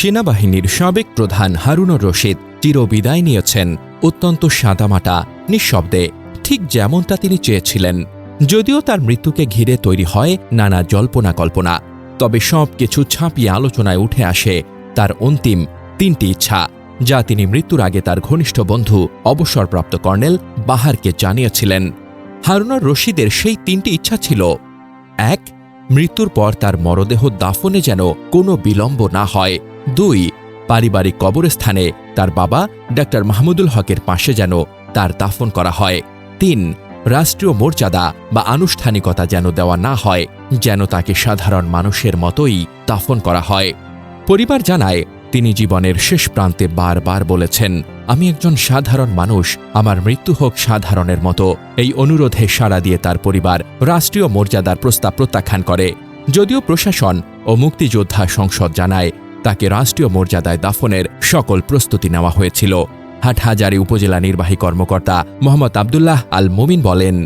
সেনাবাহিনীর সাবেক প্রধান হারুনুর রশিদ চিরবিদায় নিয়েছেন অত্যন্ত সাদামাটা, নিঃশব্দে, ঠিক যেমনটা তিনি চেয়েছিলেন। যদিও তার মৃত্যুকে ঘিরে তৈরি হয় নানা জল্পনা কল্পনা তবে সব কিছু ছাপিয়ে আলোচনায় উঠে আসে তার অন্তিম তিনটি ইচ্ছা, যা তিনি মৃত্যুর আগে তার ঘনিষ্ঠ বন্ধু, অবসরপ্রাপ্ত কর্নেল বাহারকে জানিয়েছিলেন। হারুনার রশিদের সেই তিনটি ইচ্ছা ছিল, এক, মৃত্যুর পর তার মরদেহ দাফনে যেন কোনো বিলম্ব না হয়। দুই, পারিবারিক কবরস্থানে তার বাবা ডাক্তার মাহমুদুল হকের পাশে যেন তার দাফন করা হয়। তিন, রাষ্ট্রীয় মর্যাদা বা আনুষ্ঠানিকতা যেন দেওয়া না হয়, যেন তাকে সাধারণ মানুষের মতোই দাফন করা হয়। পরিবার জানায়, তিনি জীবনের শেষ প্রান্তে বারবার বলেছেন, আমি একজন সাধারণ মানুষ, আমার মৃত্যু হোক সাধারণের মতো। এই অনুরোধে সাড়া দিয়ে তার পরিবার রাষ্ট্রীয় মর্যাদার প্রস্তাব প্রত্যাখ্যান করে। যদিও প্রশাসন ও মুক্তিযোদ্ধা সংসদ জানায় তাকে রাষ্ট্রীয় মর্যাদায় দাফনের সকল প্রস্তুতি নেওয়া হয়েছিল। হাটহাজারী উপজেলা নির্বাহী কর্মকর্তা মোহাম্মদ আবদুল্লাহ আল মুমিন বলেন,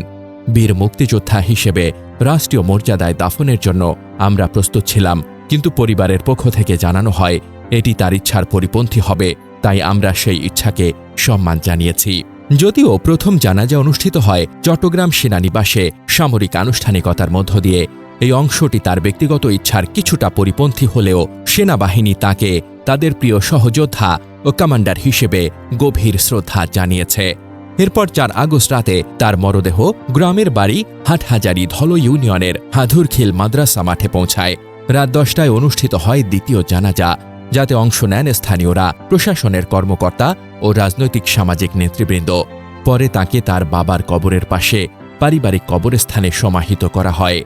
বীর মুক্তিযোদ্ধা হিসেবে রাষ্ট্রীয় মর্যাদায় দাফনের জন্য আমরা প্রস্তুত ছিলাম, কিন্তু পরিবারের পক্ষ থেকে জানানো হয়, এটি তার ইচ্ছার পরিপন্থী হবে, তাই আমরা সেই ইচ্ছাকে সম্মান জানিয়েছি। যদিও প্রথম জানাজা অনুষ্ঠিত হয় চট্টগ্রাম সেনানিবাসে সামরিক আনুষ্ঠানিকতার মধ্য দিয়ে এই অংশটি তার ব্যক্তিগত ইচ্ছার কিছুটা পরিপন্থী হলেও সেনাবাহিনী তাকে তাদের প্রিয় সহযোদ্ধা ও কমান্ডার হিসেবে গভীর শ্রদ্ধা জানিয়েছে। এরপর চার আগস্ট রাতে তার মরদেহ গ্রামের বাড়ি হাটহাজারি ধল ইউনিয়নের হাধুরখিল মাদ্রাসা মাঠে পৌঁছায়। রাত দশটায় অনুষ্ঠিত হয় দ্বিতীয় জানাজা, যাতে অংশ নেন স্থানীয়রা, প্রশাসনের কর্মকর্তা ও রাজনৈতিক সামাজিক নেতৃবৃন্দ। পরে তাকে তার বাবার কবরের পাশে পারিবারিক কবরস্থানে সমাহিত করা হয়।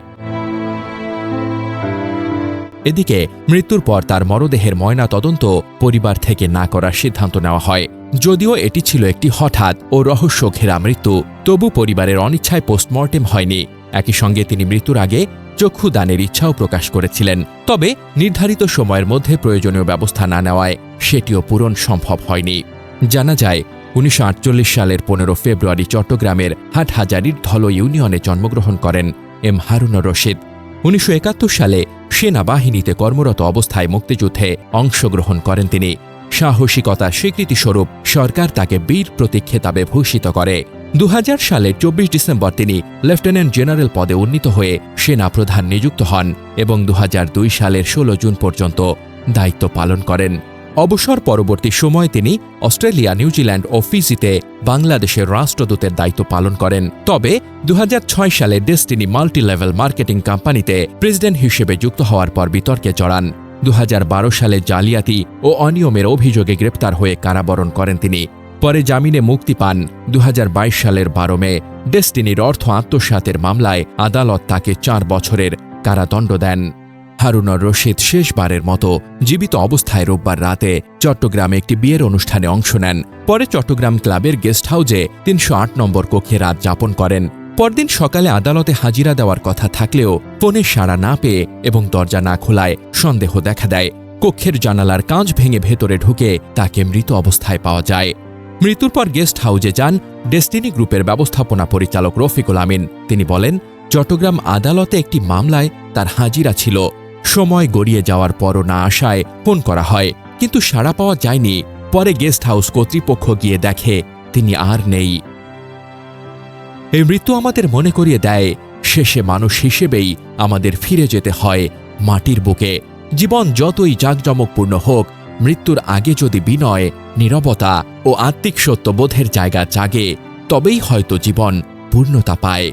এদিকে মৃত্যুর পর তার মরদেহের ময়না তদন্ত পরিবার থেকে না করার সিদ্ধান্ত নেওয়া হয়। যদিও এটি ছিল একটি হঠাৎ ও রহস্য ঘেরা মৃত্যু, তবু পরিবারের অনিচ্ছায় পোস্টমর্টেম হয়নি। একই সঙ্গে তিনি মৃত্যুর আগে চক্ষুদানের ইচ্ছাও প্রকাশ করেছিলেন। তবে নির্ধারিত সময়ের মধ্যে প্রয়োজনীয় ব্যবস্থা না নেওয়ায় সেটিও পূরণ সম্ভব হয়নি। জানা যায়, উনিশশো আটচল্লিশ সালের পনেরো ফেব্রুয়ারি চট্টগ্রামের হাটহাজারির ধল ইউনিয়নে জন্মগ্রহণ করেন এম হারুনুর রশিদ। উনিশশো একাত্তর সালে সেনাবাহিনীতে কর্মরত অবস্থায় মুক্তিযুদ্ধে অংশগ্রহণ করেন তিনি। সাহসিকতা স্বীকৃতিস্বরূপ সরকার তাকে বীর প্রতীক খেতাবে ভূষিত করে। দু সালের চব্বিশ ডিসেম্বর তিনি লেফটেন্যান্ট জেনারেল পদে উন্নীত হয়ে সেনা প্রধান নিযুক্ত হন এবং দু হাজার দুই সালের ১৬ জুন পর্যন্ত দায়িত্ব পালন করেন। অবসর পরবর্তী সময় তিনি অস্ট্রেলিয়া নিউজিল্যান্ড ও ফিজিতে বাংলাদেশের রাষ্ট্রদূতের দায়িত্ব পালন করেন। তবে দুহাজার ছয় সালে ডেস্টিনি মাল্টি লেভেল মার্কেটিং কোম্পানিতে প্রেসিডেন্ট হিসেবে যুক্ত হওয়ার পর বিতর্কে জড়ান। দুহাজার বারো সালে জালিয়াতি ও অনিয়মের অভিযোগে গ্রেপ্তার হয়ে কারাবরণ করেন তিনি। পরে জামিনে মুক্তি পান দুহাজার বাইশ সালের বারো মে। ডেস্টিনির অর্থ আত্মসাতের মামলায় আদালত তাকে চার বছরের কারাদণ্ড দেন। হারুনর রশিদ শেষবারের মতো জীবিত অবস্থায় রোববার রাতে চট্টগ্রামে একটি বিয়ের অনুষ্ঠানে অংশ নেন। পরে চট্টগ্রাম ক্লাবের গেস্ট হাউজে তিনশো আট নম্বর কক্ষে রাত যাপন করেন। পরদিন সকালে আদালতে হাজিরা দেওয়ার কথা থাকলেও ফোনে সাড়া না পেয়ে এবং দরজা না খোলায় সন্দেহ দেখা দেয়। কক্ষের জানালার কাঁচ ভেঙে ভেতরে ঢুকে তাকে মৃত অবস্থায় পাওয়া যায়। মৃত্যুর পর গেস্ট হাউজে যান ডেস্টিনি গ্রুপের ব্যবস্থাপনা পরিচালক রফিকুল আমিন। তিনি বলেন, চট্টগ্রাম আদালতে একটি মামলায় তার হাজিরা ছিল। সময় গড়িয়ে যাওয়ার পরও না আসায় ফোন করা হয়, কিন্তু সাড়া পাওয়া যায়নি। পরে গেস্ট হাউস কর্তৃপক্ষ গিয়ে দেখে, তিনি আর নেই। এই মৃত্যু আমাদের মনে করিয়ে দেয়, শেষে মানুষ হিসেবেই আমাদের ফিরে যেতে হয় মাটির বুকে। জীবন যতই জাঁকজমকপূর্ণ হোক, মৃত্যুর আগে যদি বিনয়, নীরবতা ও আত্মিক সত্যবোধের জায়গা জাগে, তবেই হয়তো জীবন পূর্ণতা পায়।